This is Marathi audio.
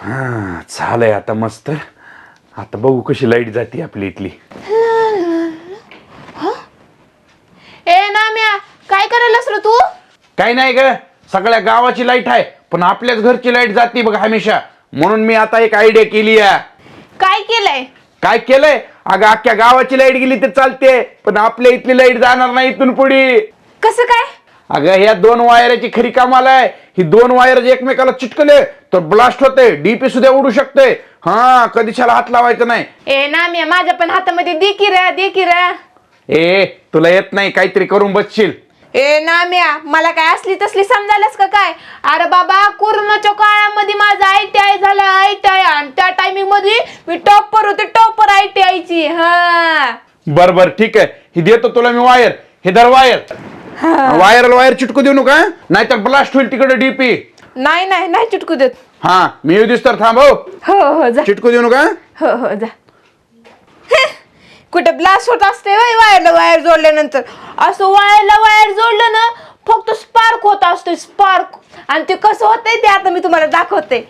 हा झालंय आता मस्त. आता बघू कशी लाइट जाते आपली इथली. ए नाम्या काय करायलास रे तू? काही नाही ग. सगळ्या गावाची लाइट आहे पण आपल्याच घरची लाइट जाते बघ हमेशा. म्हणून मी आता एक आयडिया केली आहे. काय केलंय? काय केलंय? अगं अख्ख्या गावाची लाइट गेली तर चालते पण आपल्या इथली लाइट जाणार नाही इथून पुढे. कसं काय? अगं ह्या दोन वायराची खरी कामाला आहे. ही दोन वायर एकमेकाला चिटकले तर ब्लास्ट होते डीपी सुद्धा उडू शकते. हा कधीच्याला हात लावायचं नाही. ए नाम्या माझ्या पण हातामध्ये दे की रे दे की रे. ए तुला येत नाही काहीतरी करून बसशील. ए नाम्या मला काय असली तसली समजायलास का काय? अरे बाबा कोरोनाच्या काळामध्ये माझं आय टी आय झालं आय टी आय आणि त्या टायमिंगमध्ये मी टॉपर होते टॉपर आय टी आयची हा. बर बर ठीक आहे. ही देतो तुला मी वायर हे धर वायर वायरला वायर चिटकू देऊ नका नाहीतर ब्लास्ट होईल तिकडे डीपी नाही नाही नाही चिटकू देत. हा मी येऊ दिस तर थांब हो हो हो जा. चिटकू देऊ नका. हो हो जा. कुठे ब्लास्ट होत असते वय वायरला वायर जोडल्यानंतर. असं वायरला वायर जोडलं ना फक्त स्पार्क होत असतो स्पार्क आणि ते कसं होतंय ते आता मी तुम्हाला दाखवते.